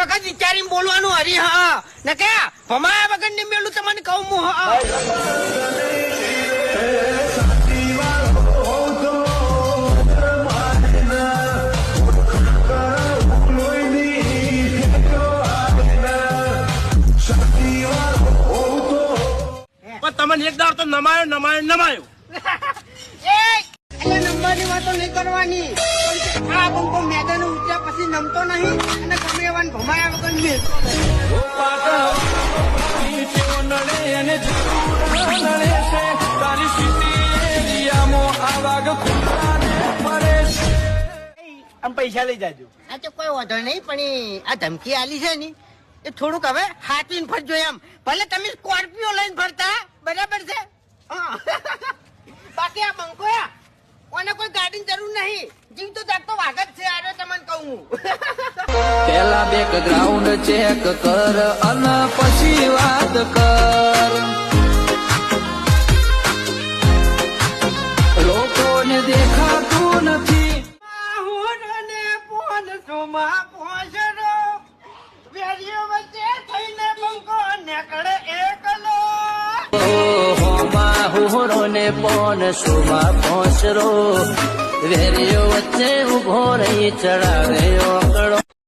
વખત વિચારીને બોલવાનું હરી હા. ને કે ભમાયા વગર ને મેલું તમને કહું હું હા. તમને એક દાર તો નમાયો નમાયો નમાયો. એ એટલે નંબરની વાતો નહીં કરવાની. આ બંકો મેદાને પછી નહીં અને ગમે એવાને ભમાયા વગર મેળતો આમ પૈસા લઈ જાજો. આ તો કોઈ વાંધો નહીં પણ આ ધમકી આલી છે ને એ થોડુંક હવે હાથવીને ફરજો એમ. ભલે તમે સ્કોર્પિયો લઈને ફરતા બરાબર છે? હા. બાકી આ બંકોયા કોને કોઈ ગાડીની જરૂર નહીં. જીવ તો જાગતો વાઘ જ છે આરે તમને કહું હું. પેલા બેકગ્રાઉન્ડ ચેક કર અને પછી વાત કર. લોકોને દેખાતું નથી. પોનસોમાં પોસરો, વેરીઓ વચ્ચે થઈને બંકો નીકળે. હુહરો ને પહોંચરો વેરીઓ વચ્ચે ઊભો રહી ચડાવે ઓકળો